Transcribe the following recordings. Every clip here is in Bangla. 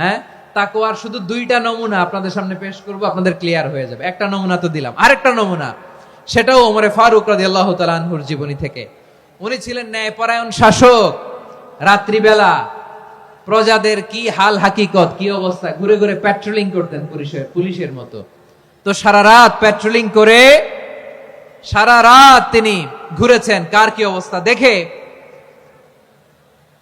হ্যাঁ? তাকওয়ার শুধু দুইটা নমুনা আপনাদের সামনে পেশ করব, আপনাদের ক্লিয়ার হয়ে যাবে। একটা নমুনা তো দিলাম। আরেকটা নমুনা, সেটাও ওমরে ফারুক রাদিয়াল্লাহু তাআলা আনহুর জীবনী থেকে। উনি ছিলেন ন্যায়পরায়ণ শাসক। রাত্রিবেলা প্রজাদের কি হাল হাকিকত, কি অবস্থা? ঘুরে ঘুরে প্যাট্রোলিং করতেন পুলিশের পুলিশের মতো। তো সারা রাত প্যাট্রোলিং করে, সারা রাত তিনি ঘুরেছেন। কার কি অবস্থা? দেখে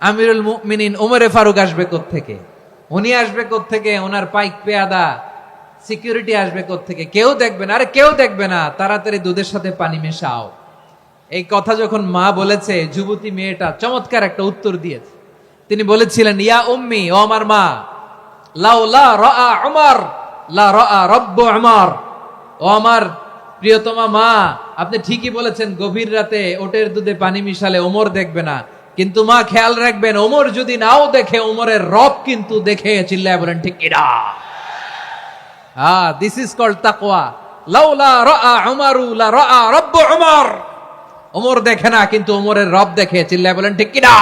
আমিরুল মুমিনিন ওমরে ফারুক আসবে থেকে উনি আসবে থেকে ওনার পাইক পেয়াদা, সিকিউরিটি আসবে থেকে কেউ দেখবে না। আরে কেউ দেখবে না। তাড়াতাড়ি দুধের সাথে পানি মেশাও। এই কথা যখন মা বলেছে, যুবতী মেয়েটা চমৎকার একটা উত্তর দিয়েছে। তিনি বলেছিলেন, ইয়া উম্মি, ও আমার মা, লাউ লা রাআ উমর, লা রাআ রব্বু উমর। ও আমার প্রিয়তমা মা, আপনি ঠিকই বলেছেন, গভীর রাতে ওটের দুধে পানি মিশালে ওমর দেখবে না। কিন্তু মা, খেয়াল রাখবেন, ওমর যদি নাও দেখে, ওমরের রব কিন্তু দেখে চিল্লায় বলেন, ঠিক কিনা হ্যাঁ দিস ইজ কল্ড তাকওয়া। লাউলা রাআ উমারু, লা রাআ রব্বু উমর। ওমর দেখে না, কিন্তু ওমরের রব দেখে চিল্লায় বলেন, ঠিক কিনা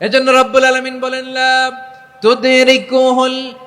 এজন্য রব্বুল আলামিন বলেন, লা তুদরিকুহুল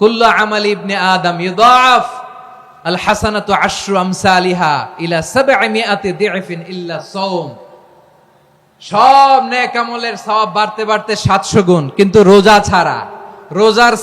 কুল্লু আমাল আল হাসানাতু আশরু আমসালিহা ইলা সব বাড়তে বাড়তে 700 গুণ, কিন্তু রোজা ছাড়া, রোজার